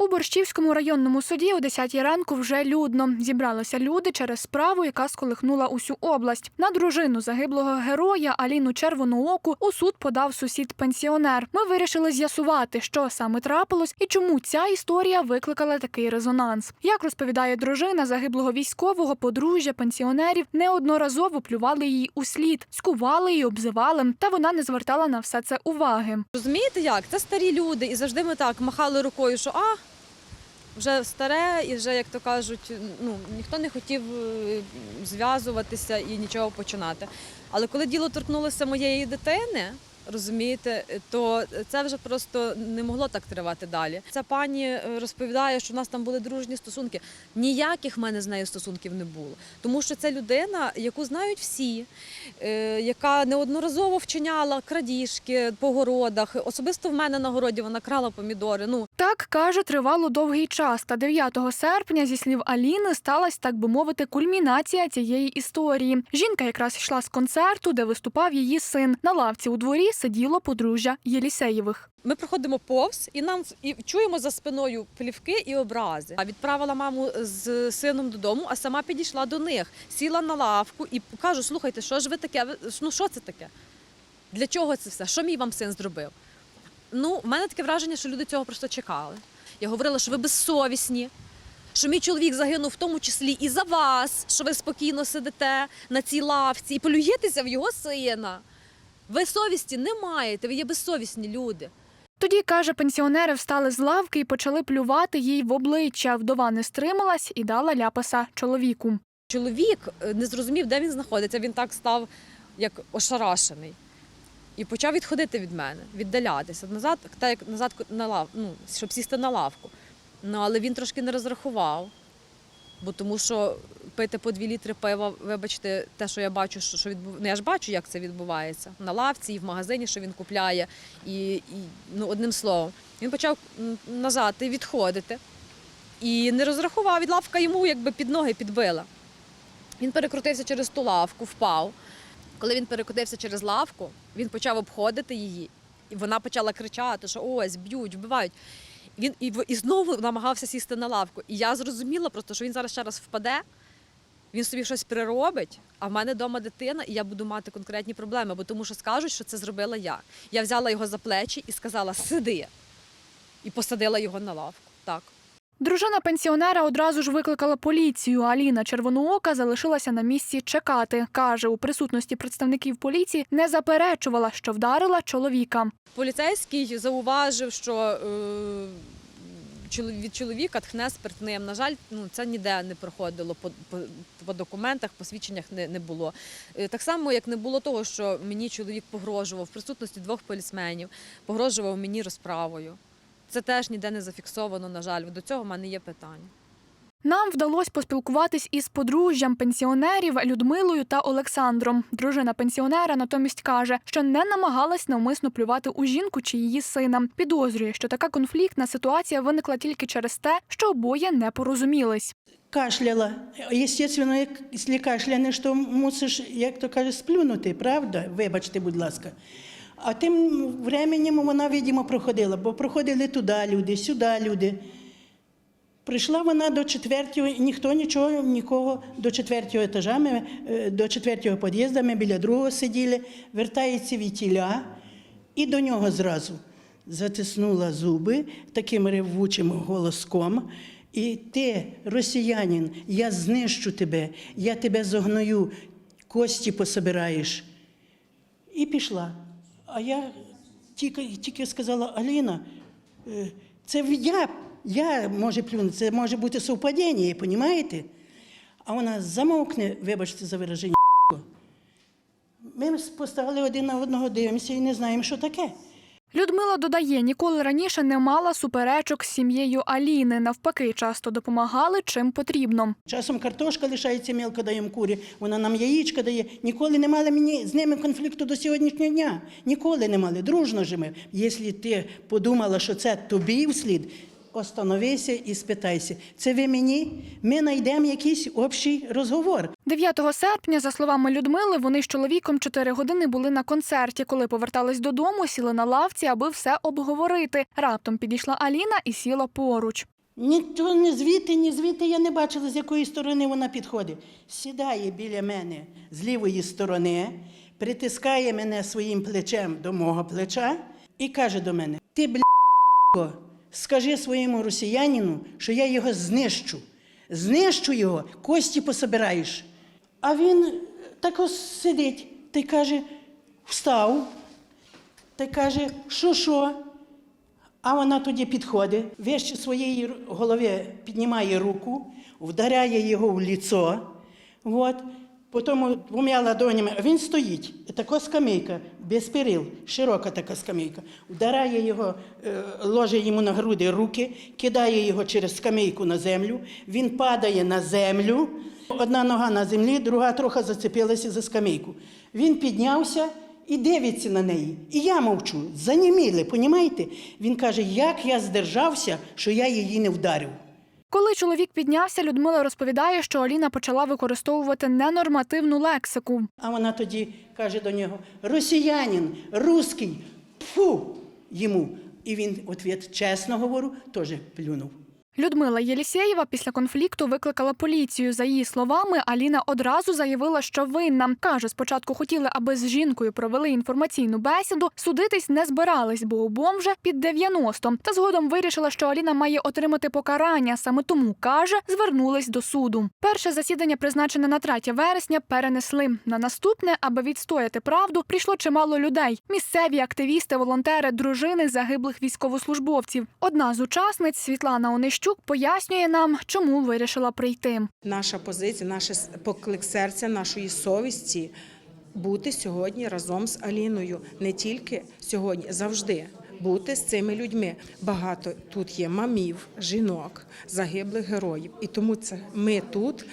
У Борщівському районному суді о 10 ранку вже людно. Зібралися люди через справу, яка сколихнула усю область. На дружину загиблого героя Аліну Червонооку у суд подав сусід-пенсіонер. Ми вирішили з'ясувати, що саме трапилось і чому ця історія викликала такий резонанс. Як розповідає дружина загиблого військового, подружжя пенсіонерів неодноразово плювали її у слід, скували і обзивали, та вона не звертала на все це уваги. Розумієте як? Це старі люди, і завжди ми так махали рукою, що а вже старе, і вже, як то кажуть, ну ніхто не хотів е, зв'язуватися і нічого починати. Але коли діло торкнулося моєї дитини. Розумієте, то це вже просто не могло так тривати далі. Ця пані е, розповідає, що в нас там були дружні стосунки. Ніяких в мене з нею стосунків не було, тому що це людина, яку знають всі, е, яка неодноразово вчиняла крадіжки по городах. Особисто в мене на городі вона крала помідори. Ну Так каже, тривало довгий час. Та 9 серпня, зі слів Аліни, сталася, так би мовити, кульмінація цієї історії. Жінка якраз йшла з концерту, де виступав її син. На лавці у дворі сиділо подружжя Єлісеєвих. ми проходимо повз і нам і чуємо за спиною плівки і образи. А відправила маму з сином додому, а сама підійшла до них, сіла на лавку і кажу: слухайте, що ж ви таке? Ну що це таке? Для чого це все? Що мій вам син зробив? Ну, в мене таке враження, що люди цього просто чекали. Я говорила, що ви безсовісні, що мій чоловік загинув в тому числі і за вас, що ви спокійно сидите на цій лавці і полюєтеся в його сина. Ви совісті не маєте, ви є безсовісні люди. Тоді каже, пенсіонери встали з лавки і почали плювати їй в обличчя. Вдова не стрималась і дала ляпаса чоловіку. Чоловік е, не зрозумів, де він знаходиться. Він так став як ошарашений. І почав відходити від мене, віддалятися назад, так як назад на лав, ну, щоб сісти на лавку. Ну, але він трошки не розрахував, бо тому що пити по дві літри пива, вибачте, те, що я бачу, що, що відбув... ну, я ж бачу, як це відбувається на лавці і в магазині, що він купляє. І, і ну, одним словом, він почав назад відходити. І не розрахував, від лавка йому якби під ноги підбила. Він перекрутився через ту лавку, впав. Коли він перекотився через лавку, він почав обходити її, і вона почала кричати, що ось б'ють, вбивають. Він і, і знову намагався сісти на лавку. І я зрозуміла просто, що він зараз ще раз впаде, він собі щось приробить, а в мене вдома дитина, і я буду мати конкретні проблеми, бо тому що скажуть, що це зробила я. Я взяла його за плечі і сказала Сиди. І посадила його на лавку. Так. Дружина пенсіонера одразу ж викликала поліцію. Аліна Червоноока залишилася на місці чекати. Каже, у присутності представників поліції не заперечувала, що вдарила чоловіка. Поліцейський зауважив, що е, від чоловіка тхне спиртним. На жаль, ну це ніде не проходило по, по, по документах, посвідченнях не, не було. Е, Так само, як не було того, що мені чоловік погрожував в присутності двох полісменів, погрожував мені розправою. Це теж ніде не зафіксовано, на жаль. До цього в мене є питання. Нам вдалося поспілкуватись із подружжям пенсіонерів Людмилою та Олександром. Дружина пенсіонера натомість каже, що не намагалась навмисно плювати у жінку чи її сина. Підозрює, що така конфліктна ситуація виникла тільки через те, що обоє не порозумілись. Кашляла. Естественно, як- якщо кашлянеш, то мусиш, як то каже, сплюнути, правда? Вибачте, будь ласка. А тим временем вона, видимо, проходила, бо проходили туди люди, сюди люди. Прийшла вона до четвертого, ніхто нічого, нікого до четвертого етажа, ми, е, до четвертого під'їзду, ми біля другого сиділи, вертається вітіля і до нього зразу затиснула зуби таким ревучим голоском. І ти, росіянин, я знищу тебе, я тебе зогною, кості пособираєш. І пішла. А я тільки, тільки сказала, Аліна, е, це я, я може плюнути, це може бути совпадіння, розумієте? А вона замовкне, вибачте за вираження. Ми поставили один на одного, дивимося і не знаємо, що таке. Людмила додає, ніколи раніше не мала суперечок з сім'єю Аліни. Навпаки, часто допомагали чим потрібно. Часом картошка лишається мілко даємо курі, вона нам яєчка дає. Ніколи не мали мені з ними конфлікту до сьогоднішнього дня. Ніколи не мали. Дружно жимо. Якщо ти подумала, що це тобі вслід, остановися і спитайся. Це ви мені? Ми знайдемо якийсь общий розговор. 9 серпня, за словами Людмили, вони з чоловіком 4 години були на концерті. Коли повертались додому, сіли на лавці, аби все обговорити. Раптом підійшла Аліна і сіла поруч. Ніхто ні звідти, ні звідти я не бачила, з якої сторони вона підходить. Сідає біля мене з лівої сторони, притискає мене своїм плечем до мого плеча і каже до мене: Ти, бля, скажи своєму росіянину, що я його знищу. Знищу його, кості пособираєш. А він так ось сидить та й каже: встав, та й каже, що що? А вона тоді підходить, вище своєї голови піднімає руку, вдаряє його в ліцо. От. Потім двома ладонями, а він стоїть. І така скамейка, без перил, широка така скамейка. Вдаряє його, е, ложе йому на груди руки, кидає його через скамейку на землю. Він падає на землю. Одна нога на землі, друга трохи зацепилася за скамейку. Він піднявся і дивиться на неї. І я мовчу, заніміли, понімаєте? Він каже, як я здержався, що я її не вдарив. Коли чоловік піднявся, Людмила розповідає, що Аліна почала використовувати ненормативну лексику. А вона тоді каже до нього: росіянин, русський, пфу йому. І він, ответ, чесно говорю, теж плюнув. Людмила Єлісєєва після конфлікту викликала поліцію. За її словами, Аліна одразу заявила, що винна. Каже, спочатку хотіли, аби з жінкою провели інформаційну бесіду. Судитись не збирались, бо обом вже під 90. Та згодом вирішила, що Аліна має отримати покарання. Саме тому каже, звернулись до суду. Перше засідання, призначене на 3 вересня, перенесли. На наступне, аби відстояти правду, прийшло чимало людей: місцеві активісти, волонтери, дружини загиблих військовослужбовців. Одна з учасниць Світлана Онищук пояснює нам, чому вирішила прийти. Наша позиція, наш поклик серця, нашої совісті бути сьогодні разом з Аліною. Не тільки сьогодні, завжди бути з цими людьми. Багато тут є мамів, жінок, загиблих героїв. І тому це ми тут.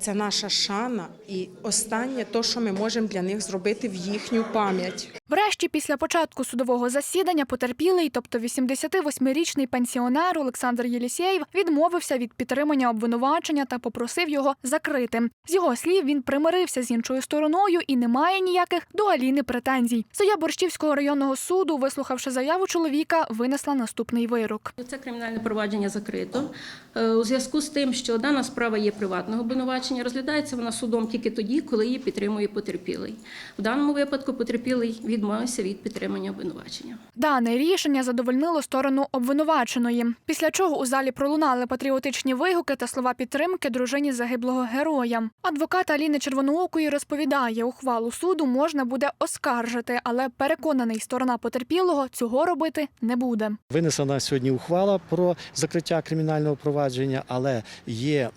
Це наша шана і останнє, то, що ми можемо для них зробити в їхню пам'ять. Врешті, після початку судового засідання, потерпілий, тобто 88-річний пенсіонер Олександр Єлісєєв, відмовився від підтримання обвинувачення та попросив його закрити. З його слів, він примирився з іншою стороною і не має ніяких до Аліни претензій. Суддя Борщівського районного суду, вислухавши заяву чоловіка, винесла наступний вирок. Це кримінальне провадження закрито. Е, У зв'язку з тим, що дана справа є приватного обвинувачення, розглядається вона судом тільки тоді, коли її підтримує потерпілий. В даному випадку потерпілий відмовився від підтримання обвинувачення. Дане рішення задовольнило сторону обвинуваченої. Після чого у залі пролунали патріотичні вигуки та слова підтримки дружині загиблого героя. Адвокат Аліни Червоноокої розповідає, ухвалу суду можна буде оскаржити, але переконаний, сторона потерпілого цього робити не буде. Винесена сьогодні ухвала про закриття кримінального провадження, але є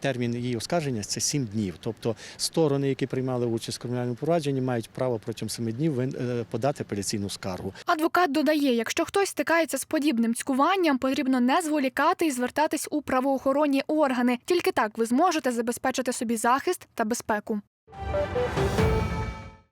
термін її оскарження це 7 днів. Тобто сторони, які приймали участь в кримінальному провадженні, мають право протягом 7 днів вин- е, подати апеляційну скаргу. Адвокат додає, якщо хтось стикається з подібним цькуванням, потрібно не зволікати і звертатись у правоохоронні органи. Тільки так ви зможете забезпечити собі захист та безпеку.